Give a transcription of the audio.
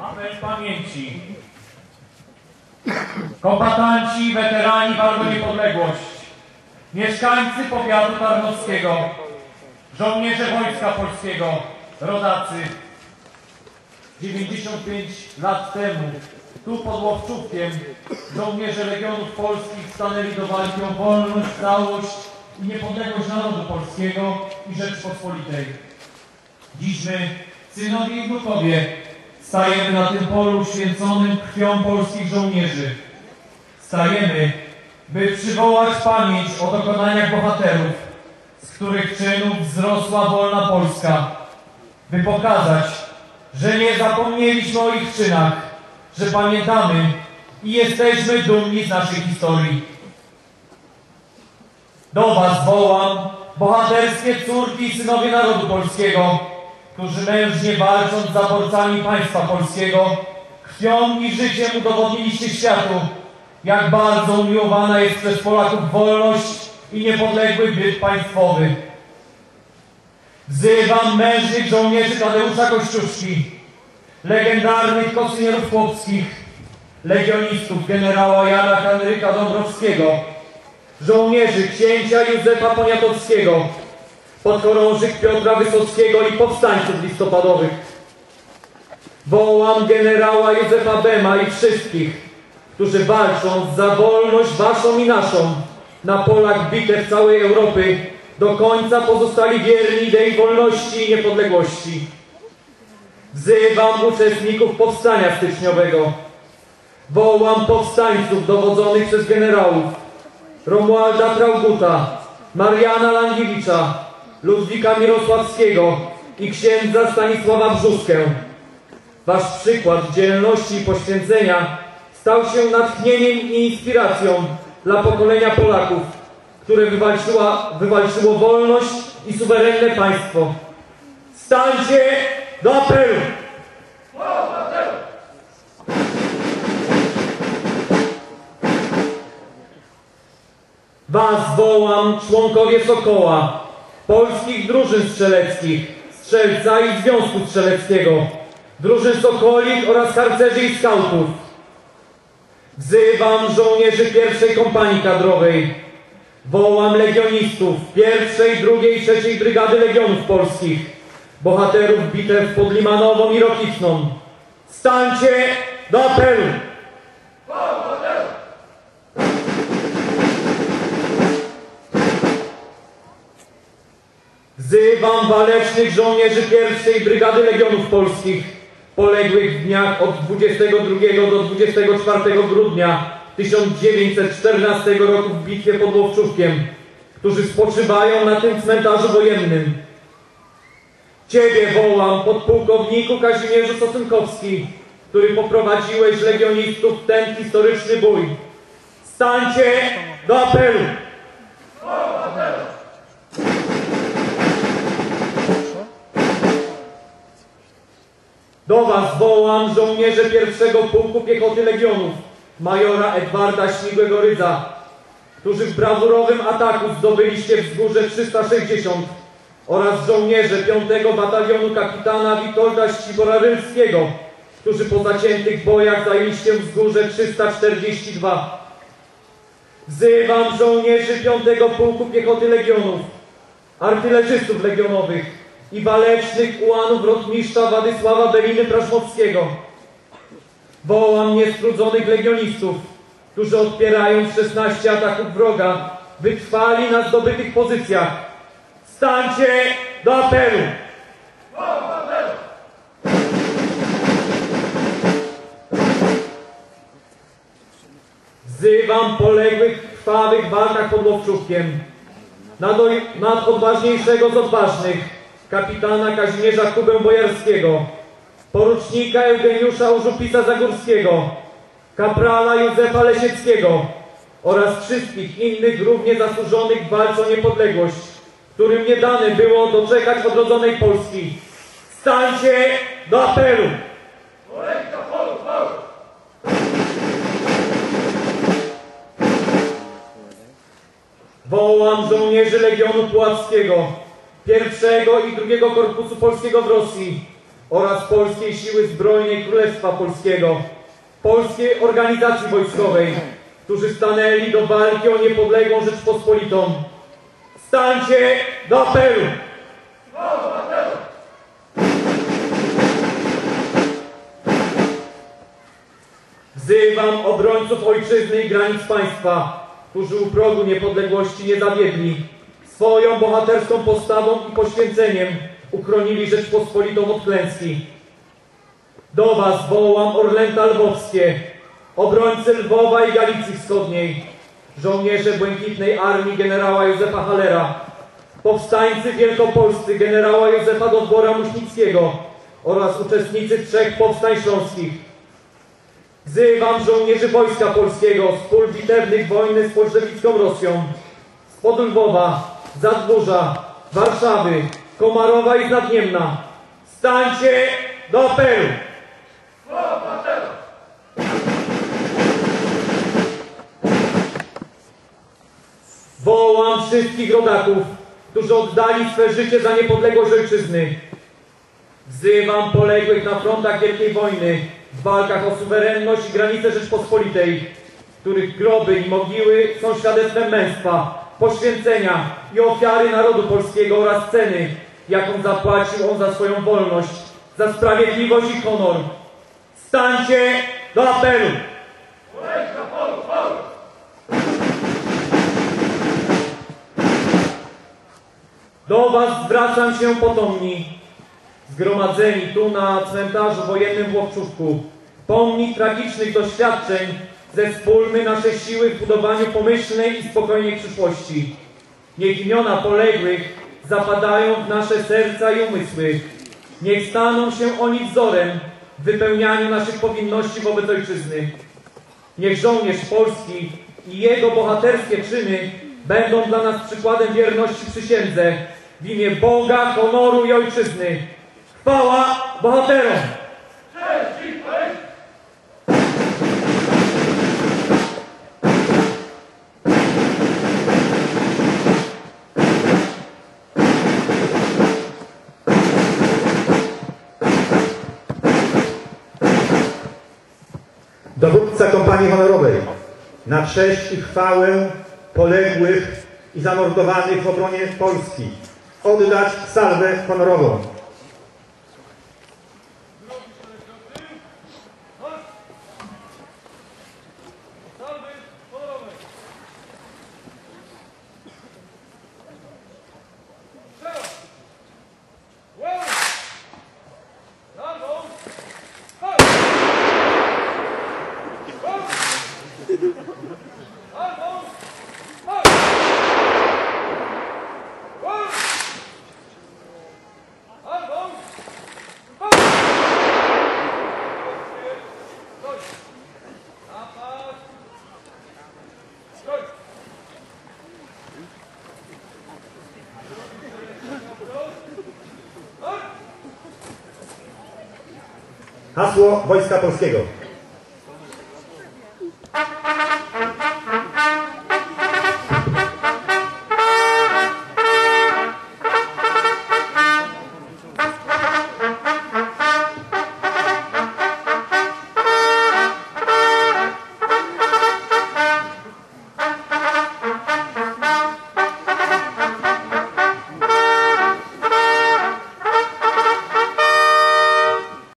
Apel pamięci. Kombatanci, weterani walk niepodległość. Mieszkańcy powiatu tarnowskiego. Żołnierze Wojska Polskiego. Rodacy. 95 lat temu, tu pod Łowczówkiem, żołnierze Legionów Polskich stanęli do walki o wolność, całość i niepodległość narodu polskiego i Rzeczypospolitej. Dziś my, synowie i wnukowie, stajemy na tym polu święconym krwią polskich żołnierzy. Stajemy, by przywołać pamięć o dokonaniach bohaterów, z których czynów wzrosła wolna Polska, by pokazać, że nie zapomnieliśmy o ich czynach, że pamiętamy i jesteśmy dumni z naszej historii. Do Was wołam, bohaterskie córki i synowie narodu polskiego, którzy mężnie walcząc z zaborcami państwa polskiego, krwią i życiem udowodniliście światu, jak bardzo umiłowana jest przez Polaków wolność i niepodległy byt państwowy. Wzywam mężnych żołnierzy Tadeusza Kościuszki, legendarnych kosynierów chłopskich, legionistów generała Jana Henryka Dąbrowskiego, żołnierzy księcia Józefa Poniatowskiego, podchorążych Piotra Wysockiego i powstańców listopadowych. Wołam generała Józefa Bema i wszystkich, którzy walcząc za wolność waszą i naszą na polach bitew całej Europy do końca pozostali wierni idei wolności i niepodległości. Wzywam uczestników powstania styczniowego. Wołam powstańców dowodzonych przez generałów Romualda Trauguta, Mariana Langiewicza, Ludwika Mirosławskiego i księdza Stanisława Brzuskę. Wasz przykład dzielności i poświęcenia stał się natchnieniem i inspiracją dla pokolenia Polaków, które wywalczyła, wywalczyło wolność i suwerenne państwo. Stańcie do apelu! Was wołam, członkowie Sokoła, polskich drużyn strzeleckich, strzelca i Związku Strzeleckiego, drużyn Sokolik oraz harcerzy i skautów. Wzywam żołnierzy pierwszej kompanii kadrowej. Wołam legionistów pierwszej, drugiej, trzeciej brygady legionów polskich, bohaterów bitew pod Limanową i Rokitną. Stańcie do apelu! Wzywam walecznych żołnierzy pierwszej brygady legionów polskich, poległych w dniach od 22 do 24 grudnia 1914 roku w bitwie pod Łowczówkiem, którzy spoczywają na tym cmentarzu wojennym. Ciebie wołam, podpułkowniku Kazimierzu Sosynkowski, który poprowadziłeś legionistów w ten historyczny bój. Stańcie do apelu! Do was wołam żołnierze pierwszego pułku piechoty legionów, majora Edwarda Śmigłego Rydza, którzy w brawurowym ataku zdobyliście wzgórze 360 oraz żołnierze 5 batalionu kapitana Witolda Ścibora Rylskiego, którzy po zaciętych bojach zajęliście wzgórze 342. Wzywam żołnierzy 5 pułku piechoty legionów, artylerzystów legionowych, i walecznych ułanów rotmistrza Władysława Beliny Praszmowskiego. Wołam niestrudzonych legionistów, którzy odpierając 16 ataków wroga, wytrwali na zdobytych pozycjach. Stańcie do apelu! Wzywam poległych krwawych walkach pod Łowczówkiem, nad, nad odważniejszego z odważnych, kapitana Kazimierza Kubę Bojarskiego, porucznika Eugeniusza Użupisa Zagórskiego, kaprala Józefa Lesieckiego oraz wszystkich innych równie zasłużonych w walce o niepodległość, którym nie dane było doczekać odrodzonej Polski. Stańcie do apelu! Wołam żołnierzy Legionu Puławskiego, pierwszego i drugiego Korpusu Polskiego w Rosji oraz Polskiej Siły Zbrojnej Królestwa Polskiego, Polskiej Organizacji Wojskowej, którzy stanęli do walki o niepodległą Rzeczpospolitą. Stańcie do apelu! Wzywam obrońców ojczyzny i granic państwa, którzy u progu niepodległości nie zawiedli. Swoją bohaterską postawą i poświęceniem uchronili Rzeczpospolitą od klęski. Do was wołam Orlęta Lwowskie, obrońcy Lwowa i Galicji Wschodniej, żołnierze Błękitnej Armii generała Józefa Halera, powstańcy wielkopolscy generała Józefa Dodbora Muśnickiego oraz uczestnicy trzech powstań śląskich. Wzywam żołnierzy Wojska Polskiego z pól bitewnych wojny z bolszewicką Rosją, z pod Lwowa, Zadwórza, Warszawy, Komarowa i z Nadniemna. Stańcie do apelu! Wołam wszystkich rodaków, którzy oddali swe życie za niepodległość ojczyzny. Wzywam poległych na frontach Wielkiej Wojny, w walkach o suwerenność i granice Rzeczpospolitej, których groby i mogiły są świadectwem męstwa, poświęcenia i ofiary narodu polskiego oraz ceny, jaką zapłacił on za swoją wolność, za sprawiedliwość i honor. Stańcie do apelu! Do Was zwracam się potomni, zgromadzeni tu na cmentarzu wojennym w Łowczówku. Pomni tragicznych doświadczeń, zespólmy nasze siły w budowaniu pomyślnej i spokojnej przyszłości. Niech imiona poległych zapadają w nasze serca i umysły. Niech staną się oni wzorem w wypełnianiu naszych powinności wobec ojczyzny. Niech żołnierz polski i jego bohaterskie czyny będą dla nas przykładem wierności przysiędze w imię Boga, honoru i ojczyzny. Chwała bohaterom! Dowódca kompanii honorowej na cześć i chwałę poległych i zamordowanych w obronie Polski oddać salwę honorową. Hasło Wojska Polskiego.